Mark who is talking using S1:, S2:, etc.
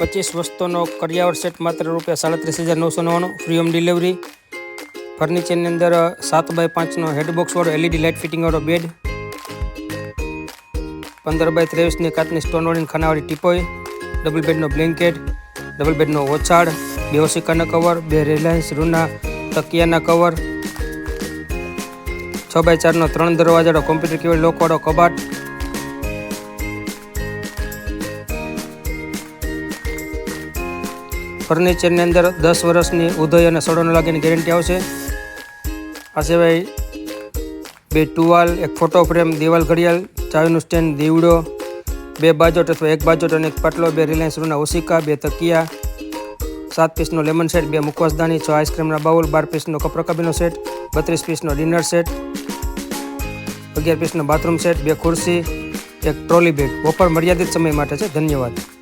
S1: પચીસ વસ્તુનો કરિયાવર સેટ માત્ર રૂપિયા સાડત્રીસ હજાર નવસો નવ્વાણું. ફ્રી હોમ ડિલિવરી ફર્નિચરની અંદર સાત બાય પાંચનો હેડબોક્સવાળો એલઈડી લાઇટ ફિટિંગવાળો બેડ પંદર બાય ત્રેવીસની કાચની સ્ટોનવાળી ખાનાવાળી ટીપોઈ ડબલ બેડનો બ્લેન્કેટ ડબલ બેડનો ઓછાડ બે ઓશિકાના કવર બે રિલાયન્સ રૂના, તકિયાના કવર છ બાય ચારનો ત્રણ દરવાજાનો કોમ્પ્યુટર કેબલ લોકવાળો કબાટ. ફર્નિચરની અંદર દસ વર્ષની ઉદય અને સડો ન લાગેની ગેરંટી આવશે. આ સિવાય બે ટુવાલ, એક ફોટો ફ્રેમ, દિવાલ ઘડિયાળ, ચાવીનું સ્ટેન્ડ, દીવડો, બે બાજોટ અથવા એક બાજોટ અને એક પાટલો, બે રિલાયન્સ રૂના ઓશિકા, બે તકિયા, સાત પીસનો લેમન સેટ, બે મુખવાસદાની છ આઈસ્ક્રીમના બાઉલ, બાર પીસનો કપરકાબીનો સેટ, બત્રીસ પીસનો ડિનર સેટ, અગિયાર પીસનો બાથરૂમ સેટ, બે ખુરશી, એક ટ્રોલી બેગ. બપોર મર્યાદિત સમય માટે છે. ધન્યવાદ.